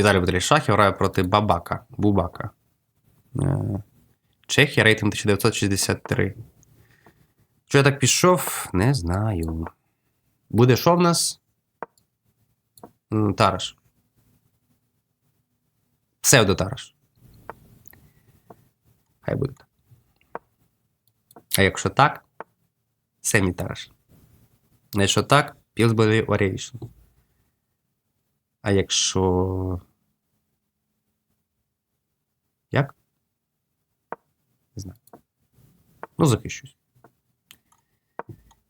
Віталій Баталій Шахів грає проти Бабака. Бубака. Е, Чехія, рейтинг 1963. Що я так пішов? Не знаю. Буде що в нас? Тараш. Псевдотараш. Хай буде. А якщо так, Семі Тараш. А якщо так, Pillsbury Variation. А якщо. Як? Не знаю. Ну, захищусь.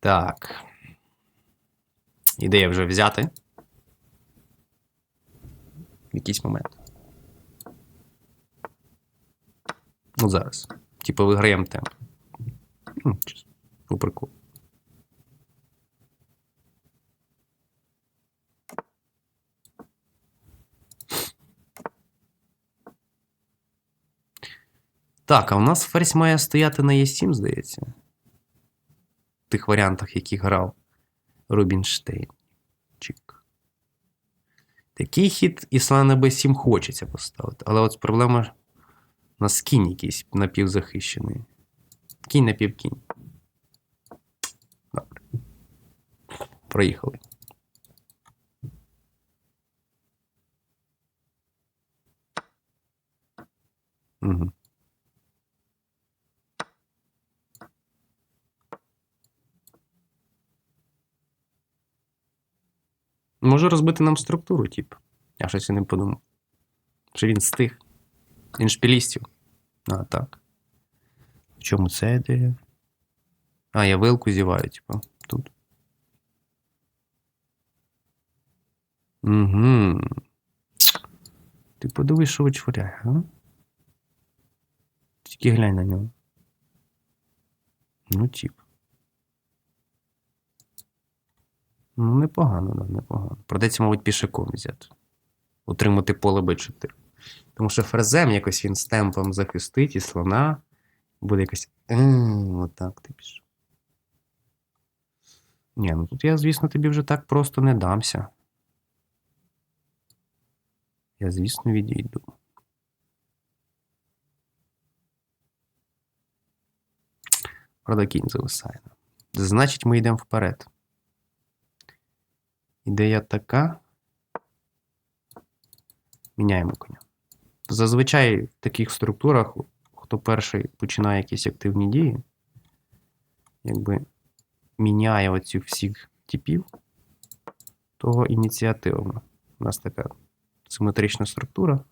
Так. Ідея вже взяти. В якийсь момент. Ну, зараз. Типу, виграємо темп. Ну, чесно. Так, а у нас ферзь має стояти на Е7, здається. В тих варіантах, які грав Рубінштейн. Чик. Такий хід і слон на Б7 хочеться поставити. Але от проблема у нас кінь якийсь напівзахищений. Кінь напівкінь. Добре. Проїхали. Угу. Може розбити нам структуру, тип. Я щось і не подумав. Чи він стих? Він шпілістів. А, так. В чому це ідея? А, я вилку зіваю, типу, тут. Угу. Ти подивись, що вичворяє, а? Тільки глянь на нього. Ну, тип. Ну, непогано, да, непогано. Придеться, мабуть, пішаком взяти. Утримати поле Б4. Тому що ферзем якось він з темпом захистить і слона. Буде якось. Отак ти пішов. Ні, ну тут я, звісно, тобі вже так просто не дамся. Я, звісно, відійду. Правда, кінь зависає. Значить, ми йдемо вперед. Ідея така. Міняємо коня. Зазвичай в таких структурах, хто перший починає якісь активні дії, якби міняє оці всіх типів, того ініціативно. У нас така симетрична структура.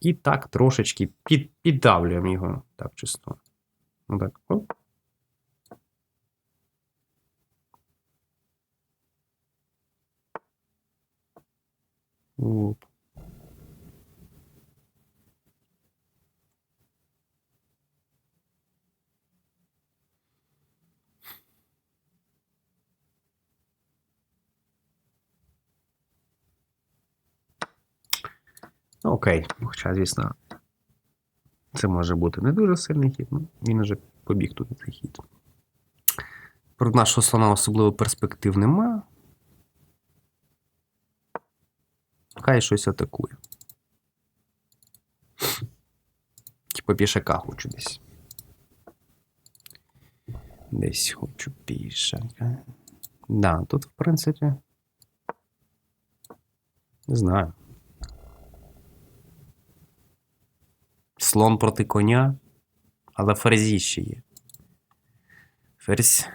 І так трошечки під, піддавлюємо його. Так, чисто. Ну так. Оп. Оп. Ну, окей, хоча, звісно, це може бути не дуже сильний хід, ну, він уже побіг туди цей хід. Про нашого слона особливо перспектив нема. Хай щось атакує. Типа пішака хочу десь. Десь хочу пішака. Да, тут, в принципі. Не знаю. Слон проти коня, але ферзі ще є. Ферзь.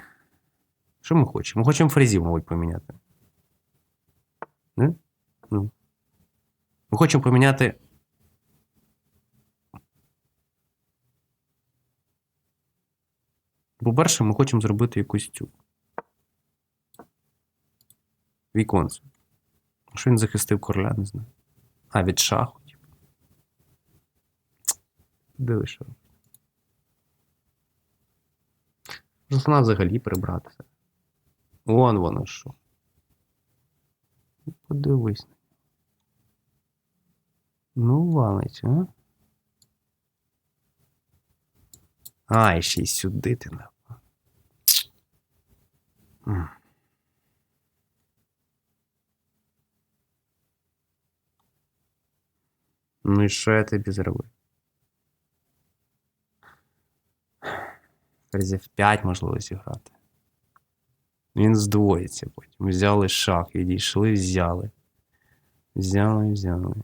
Що ми хочемо? Ми хочемо ферзів, мабуть, поміняти. Не? Ну. Ми хочемо поміняти. По-перше, ми хочемо зробити якусь цю. Віконце. Що він захистив короля, не знаю. А, від шаху, типу. Диви, що. Слона взагалі прибратися. Вон воно що. Подивись. Ну, валить, а? А, і ще й сюди ти на. Ну і що я тобі зробив? Разів 5 можливо зіграти. Він здвоїться потім. Взяли шах, відійшли, взяли. Взяли, взяли.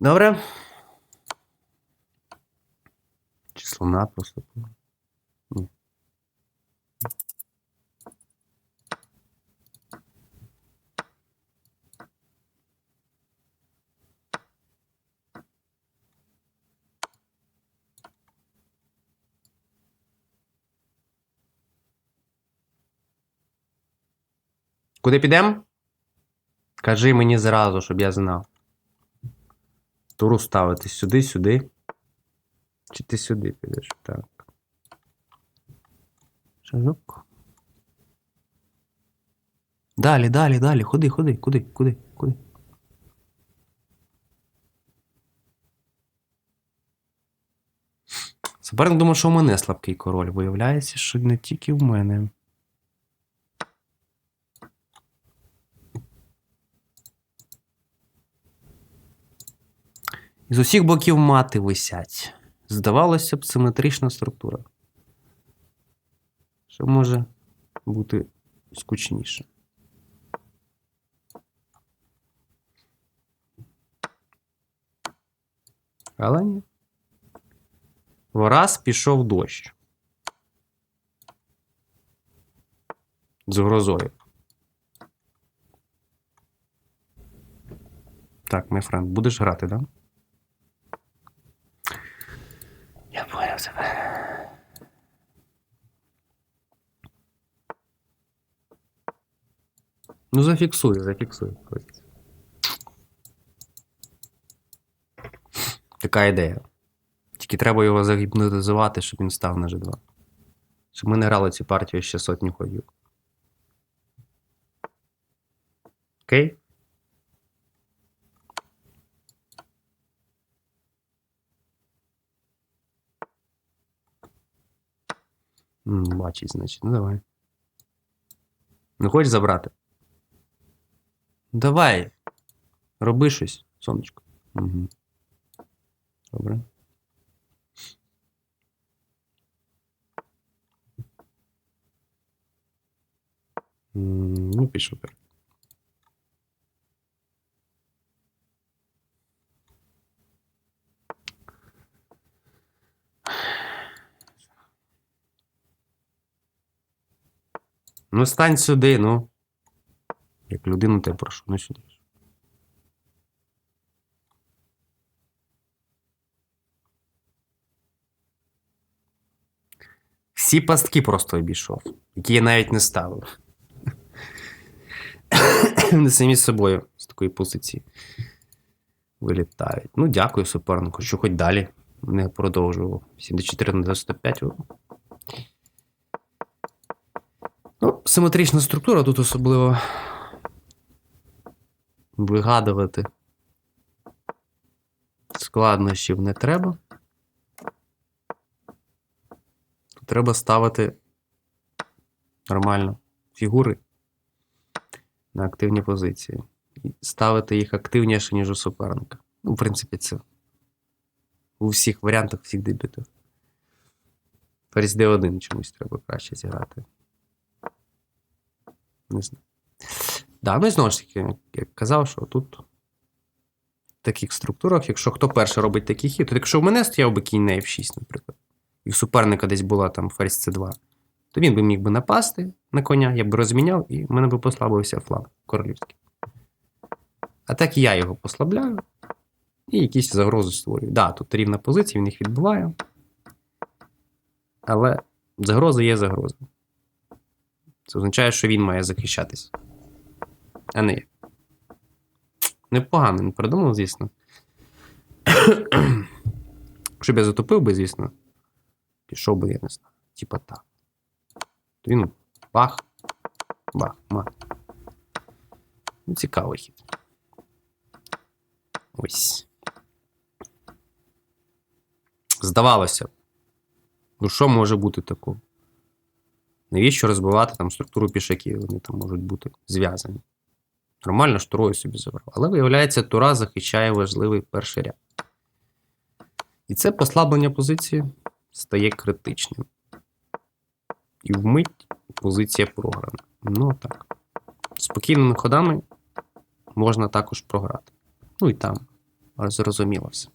Добре. Чи слона просто. Ні. Куди підемо? Кажи мені зразу, щоб я знав. Туру ставити сюди, сюди. Чи ти сюди підеш? Так. Шажок. Далі, далі, далі. Ходи, ходи, куди, куди, куди. Суперник думав, що у мене слабкий король. Виявляється, що не тільки в мене. З усіх боків мати висять. Здавалося б, симетрична структура. Що може бути скучніше? Але ні. Враз пішов дощ. З грозою. Так, мій френд, будеш грати, да? Ну, зафіксуй. позицію. Така ідея. Тільки треба його загіпнотизувати, щоб він став на G2. Щоб ми не грали цю партію ще сотню ходів. Окей? Бачить, значить. Ну давай. Не хочеш забрати? Давай. Роби щось, сонечко. Угу. Добре. Ну, пішов. Ну, стань сюди, ну. Як людину тебе прошу, ну сюди. Всі пастки просто обійшов, які я навіть не ставив. Вони самі з собою з такої позиції вилітають. Ну, дякую супернику, що хоч далі не продовжував. 74 на 95. Ну, симетрична структура тут особливо вигадувати складнощів не треба. Треба ставити нормально фігури на активні позиції. Ставити їх активніше, ніж у суперника. Ну, в принципі, це у всіх варіантах, всіх дебютах. Ферзь D1 чомусь треба краще зіграти. Не знаю. Да, ну і знову ж таки, як казав, що тут в таких структурах, якщо хто перший робить такий хід, то якщо в мене стояв би кінь на F6, наприклад, і в суперника десь була там ферзь C2, то він би міг би напасти на коня, я б розміняв, і в мене би послабився фланг королівський. А так я його послабляю і якісь загрози створюю. Да, тут рівна позиція, він їх відбиває. Але загроза є загроза. Це означає, що він має захищатись. А не. Непогано він придумав, звісно. Щоб я затопив би, звісно, пішов би, я не знаю. Типа так. То він бах, бах, мах. Ну, цікавий хід. Ось. Здавалося. Ну, що може бути такого? Навіщо розбивати там структуру пішаків? Вони там можуть бути зв'язані. Нормально ж турою собі забрав. Але виявляється, тура захищає важливий перший ряд. І це послаблення позиції стає критичним. І вмить позиція програна. Ну так. Спокійними ходами можна також програти. Ну і там. Зрозуміло все.